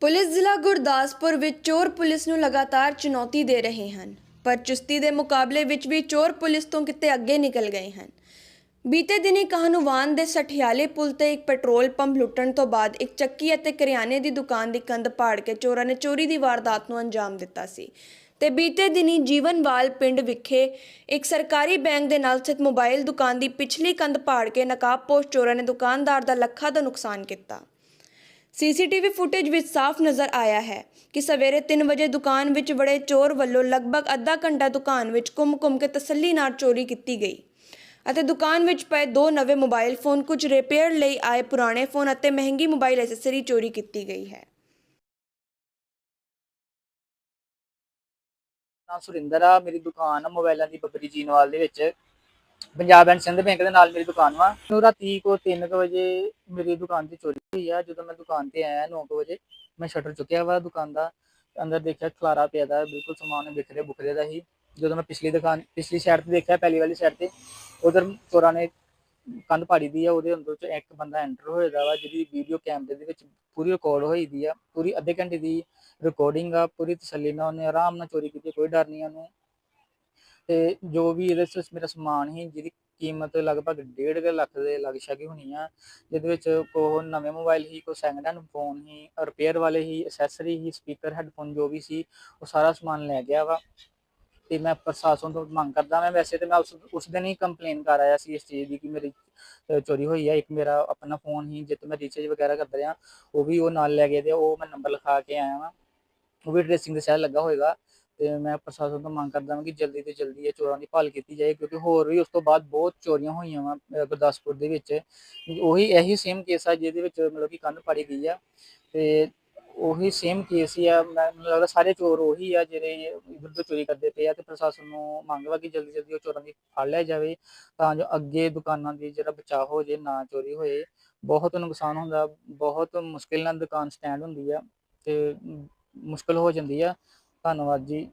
Police ਜ਼ਿਲ੍ਹਾ ਗੁਰਦਾਸਪੁਰ ਵਿੱਚ ਚੋਰ ਪੁਲਿਸ ਨੂੰ ਲਗਾਤਾਰ ਚੁਣੌਤੀ ਦੇ ਰਹੇ ਹਨ। ਪਰ ਚੁਸਤੀ ਦੇ ਮੁਕਾਬਲੇ ਵਿੱਚ ਵੀ ਚੋਰ ਪੁਲਿਸ ਤੋਂ ਕਿਤੇ ਅੱਗੇ ਨਿਕਲ ਗਏ ਹਨ। ਬੀਤੇ ਦਿਨੀ ਕਾਹਨੂੰਵਾਨ ਦੇ ਸਠਿਆਲੇ ਪੁਲ ਤੇ ਇੱਕ ਪੈਟਰੋਲ ਪੰਪ ਲੁੱਟਣ ਤੋਂ ਬਾਅਦ ਇੱਕ ਚੱਕੀ ਅਤੇ ਕਰਿਆਨੇ ਦੀ ਦੁਕਾਨ ਦੀ ਕੰਧ ਪਾੜ ਕੇ ਚੋਰਾਂ ਨੇ ਚੋਰੀ ਦੀ ਵਾਰਦਾਤ ਨੂੰ ਅੰਜਾਮ ਦਿੱਤਾ ਸੀ। ਤੇ ਬੀਤੇ ਦਿਨੀ ਜੀਵਨਵਾਲ ਪਿੰਡ ਵਿਖੇ ਇੱਕ ਸਰਕਾਰੀ ਬੈਂਕ ਦੇ ਨਾਲ ਸਥਿਤ ਮੋਬਾਈਲ ਦੁਕਾਨ ਦੀ ਪਿਛਲੀ ਕੰਧ ਪਾੜ ਕੇ ਨਕਾਬਪੋਸ਼ ਚੋਰਾਂ ਨੇ ਦੁਕਾਨਦਾਰ ਦਾ ਲੱਖਾਂ ਦਾ ਨੁਕਸਾਨ ਕੀਤਾ। ਸੀਸੀਟੀਵੀ ਫੁਟੇਜ ਵਿੱਚ ਸਾਫ਼ ਨਜ਼ਰ ਆਇਆ ਹੈ ਕਿ ਸਵੇਰੇ 3 ਵਜੇ ਦੁਕਾਨ ਵਿੱਚ ਵੜੇ ਚੋਰ ਵੱਲੋਂ ਲਗਭਗ ਅੱਧਾ ਘੰਟਾ ਦੁਕਾਨ ਵਿੱਚ ਘੁੰਮ-ਘੁੰਮ ਕੇ ਤਸੱਲੀ ਨਾਲ ਚੋਰੀ ਕੀਤੀ ਗਈ ਅਤੇ ਦੁਕਾਨ ਵਿੱਚ ਪਏ ਦੋ ਨਵੇਂ ਮੋਬਾਈਲ ਫੋਨ ਕੁਝ ਰਿਪੇਅਰ ਲਈ ਆਏ ਪੁਰਾਣੇ ਫੋਨ ਅਤੇ ਮਹਿੰਗੀ ਮੋਬਾਈਲ ਐਸੈਸਰੀ ਚੋਰੀ ਕੀਤੀ ਗਈ ਹੈ। ਨਾਮ ਸੁਰਿੰਦਰ ਆ, ਮੇਰੀ ਦੁਕਾਨ ਆ ਮੋਬਾਈਲਾਂ ਦੀ ਬੱਬਰੀ ਜੀਨਵਾਲ ਦੇ ਵਿੱਚ। ਪੰਜਾਬ ਐਂਡ ਸਿੰਧ ਬੈਂਕ ਦੇ ਨਾਲ ਮੇਰੀ ਦੁਕਾਨ ਵਾ। ਮੈਨੂੰ ਰਾਤੀ ਕੋ 3 ਵਜੇ ਮੇਰੀ ਦੁਕਾਨ ਤੇ ਚੋਰੀ ਹੋਈ ਆ। ਜਦੋਂ ਮੈਂ ਦੁਕਾਨ ਤੇ ਆਇਆ 9 ਵਜੇ, ਮੈਂ ਸ਼ਟਰ ਚੁੱਕਿਆ ਵਾ ਦੁਕਾਨ ਦਾ। ਅੰਦਰ ਦੇਖਿਆ ਖਲਾਰਾ ਪਿਆ ਦਾ, ਬਿਲਕੁਲ ਸਮਾਨ ਵਿਖਰੇ ਬੁਖਰੇ ਦਾ ਹੀ। ਜਦੋਂ ਮੈਂ ਪਿਛਲੀ ਦੁਕਾਨ, ਪਿਛਲੀ ਸਾਈਡ ਤੇ ਦੇਖਿਆ, ਪਹਿਲੀ ਵਾਲੀ ਸਾਈਡ ਤੇ, ਉਧਰ ਚੋਰਾਂ ਨੇ ਕੰਧ ਪਾੜੀ ਦੀ ਆ, ਉਹਦੇ ਅੰਦਰ ਚ ਇੱਕ ਬੰਦਾ ਐਂਟਰ ਹੋਏਦਾ ਵਾ, ਜਿਹਦੀ ਵੀਡੀਓ ਕੈਮਰੇ ਦੇ ਵਿੱਚ ਪੂਰੀ ਰਿਕਾਰਡ ਹੋਈ ਦੀ ਆ। ਪੂਰੀ ਅੱਧੇ ਘੰਟੇ ਦੀ ਰਿਕਾਰਡਿੰਗ ਆ, ਪੂਰੀ ਤਸੱਲੀ ਨਾਲ ਉਹਨੇ ਆਰਾਮ ਨਾਲ ਚੋਰੀ ਕੀਤੀ, ਕੋਈ ਡਰ ਨਹੀਂ ਉਹਨੂੰ। ਤੇ ਜੋ ਵੀ ਇਹਦੇ ਵਿੱਚ ਮੇਰਾ ਸਮਾਨ ਸੀ, ਜਿਹਦੀ ਕੀਮਤ ਲਗਭਗ 1.5 ਲੱਖ ਦੇ ਲੱਗ ਸ਼ਕੀ ਹੋਣੀ ਆ, ਜਿਹਦੇ ਵਿੱਚ ਕੋ ਨਵੇਂ ਮੋਬਾਈਲ ਸੀ ਕੋ ਸੈਕਿੰਡ ਹੈਂਡ ਫੋਨ ਹੀ ਰਿਪੇਅਰ ਵਾਲੇ ਸੀ ਐਕਸੈਸਰੀ ਹੀ ਸਪੀਕਰ ਹੈੱਡਫੋਨ ਜੋ ਵੀ ਸੀ, ਉਹ ਸਾਰਾ ਸਮਾਨ ਲੈ ਗਿਆ ਵਾ। ਤੇ ਮੈਂ ਪ੍ਰਸ਼ਾਸਨ ਤੋਂ ਮੰਗ ਕਰਦਾ ਮੈਂ ਵੈਸੇ ਤੇ ਮੈਂ ਉਸ ਉਸ ਦਿਨ ਹੀ ਕੰਪਲੇਨ ਕਰ ਆਇਆ ਸੀ ਇਸ ਚੀਜ਼ ਦੀ ਕਿ ਮੇਰੀ ਚੋਰੀ ਹੋਈ ਹੈ ਇੱਕ ਮੇਰਾ ਆਪਣਾ ਫੋਨ ਸੀ ਜਿੱਤੇ ਮੈਂ ਰੀਚਾਰਜ ਵਗੈਰਾ ਕਰਦਾ ਰਿਹਾ ਉਹ ਵੀ ਉਹ ਨਾਲ ਲੈ ਗਏ ਤੇ ਉਹ ਮੈਂ ਨੰਬਰ ਲਿਖਾ ਕੇ ਆਇਆ ਵਾਂ। ਉਹ ਵੀ ਟ੍ਰੇਸਿੰਗ ਦੇ ਸਹਿ ਲੱਗਾ ਹੋਏਗਾ। ਤੇ ਮੈਂ ਪ੍ਰਸ਼ਾਸਨ ਤੋਂ ਮੰਗ ਕਰਦਾ ਹਾਂ ਕਿ ਜਲਦੀ ਤੋਂ ਜਲਦੀ ਇਹ ਚੋਰਾਂ ਦੀ ਭਾਲ ਕੀਤੀ ਜਾਏ ਕਿਉਂਕਿ ਹੋਰ ਵੀ ਉਸ ਤੋਂ ਬਾਅਦ ਬਹੁਤ ਚੋਰੀਆਂ ਹੋਈਆਂ ਵਾ ਗੁਰਦਾਸਪੁਰ ਦੇ ਵਿੱਚ। ਉਹੀ ਇਹੀ ਸੇਮ ਕੇਸ ਆ ਜਿਹਦੇ ਵਿੱਚ ਮਤਲਬ ਕਿ ਕੰਨ ਪਾੜੀ ਗਈ ਆ। ਤੇ ਉਹੀ ਸੇਮ ਕੇਸ ਹੀ ਆ ਮੈਂ- ਮੈਨੂੰ ਲੱਗਦਾ ਸਾਰੇ ਚੋਰ ਉਹੀ ਆ ਜਿਹੜੇ ਇਧਰ ਤੋਂ ਚੋਰੀ ਕਰਦੇ ਪਏ ਆ ਤੇ ਪ੍ਰਸ਼ਾਸਨ ਨੂੰ ਮੰਗ ਵਾ ਕਿ ਜਲਦੀ ਜਲਦੀ ਉਹ ਚੋਰਾਂ ਦੀ ਫੜ ਲਿਆ ਜਾਵੇ ਤਾਂ ਜੋ ਅੱਗੇ ਦੁਕਾਨਾਂ ਦੀ ਜਿਹੜਾ ਬਚਾਅ ਹੋ ਜੇ ਨਾ ਚੋਰੀ ਹੋਏ। ਬਹੁਤ ਨੁਕਸਾਨ ਹੁੰਦਾ ਬਹੁਤ ਮੁਸ਼ਕਿਲ ਨਾਲ ਦੁਕਾਨ ਸਟੈਂਡ ਹੁੰਦੀ ਆ ਤੇ ਮ, ਮੁਸ਼ਕਿਲ ਹੋ ਜਾਂਦੀ ਆ। ਧੰਨਵਾਦ ਜੀ